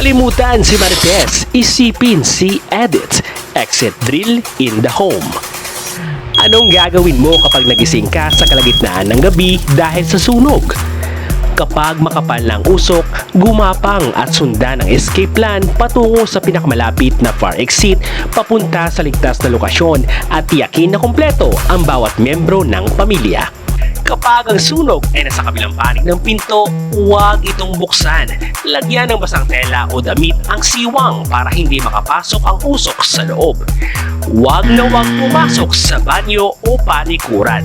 Kalimutan si Marites, isipin si Edit. Exit drill in the home. Anong gagawin mo kapag nagising ka sa kalagitnaan ng gabi dahil sa sunog? Kapag makapal ng usok, gumapang at sundan ang escape plan patungo sa pinakamalapit na fire exit papunta sa ligtas na lokasyon at tiyakin na kompleto ang bawat membro ng pamilya. Kapag ang sunog ay nasa kabilang panig ng pinto, huwag itong buksan. Lagyan ng basang tela o damit ang siwang para hindi makapasok ang usok sa loob. Huwag na huwag pumasok sa banyo o palikuran.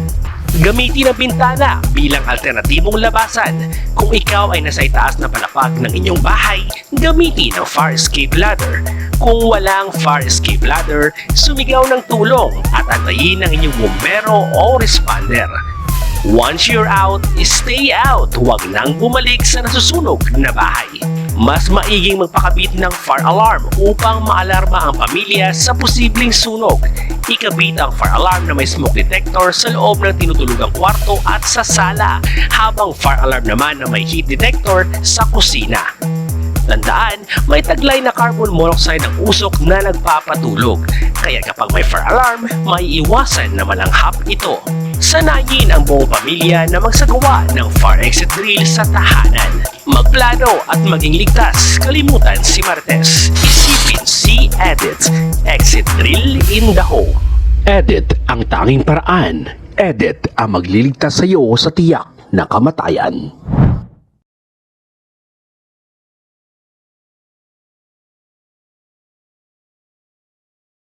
Gamitin ang bintana bilang alternatibong labasan. Kung ikaw ay nasa itaas na palapag ng inyong bahay, gamitin ang fire escape ladder. Kung walang fire escape ladder, sumigaw ng tulong at antayin ang inyong bumbero o responder. Once you're out, stay out. Huwag nang bumalik sa nasusunog na bahay. Mas maiging magpakabit ng fire alarm upang maalarma ang pamilya sa posibleng sunog. Ikabit ang fire alarm na may smoke detector sa loob ng tinutulugang kwarto at sa sala, habang fire alarm naman na may heat detector sa kusina. Tandaan, may taglay na carbon monoxide ang usok na nagpapatulog. Kaya kapag may fire alarm, may iwasan na malanghap ito. Sanayin ang buong pamilya na magsagawa ng fire exit drill sa tahanan. Magplano at maging ligtas, kalimutan si Martes. Isipin si Edit. Exit drill in the home. Edit ang tanging paraan. Edit ang magliligtas sa iyo sa tiyak na kamatayan.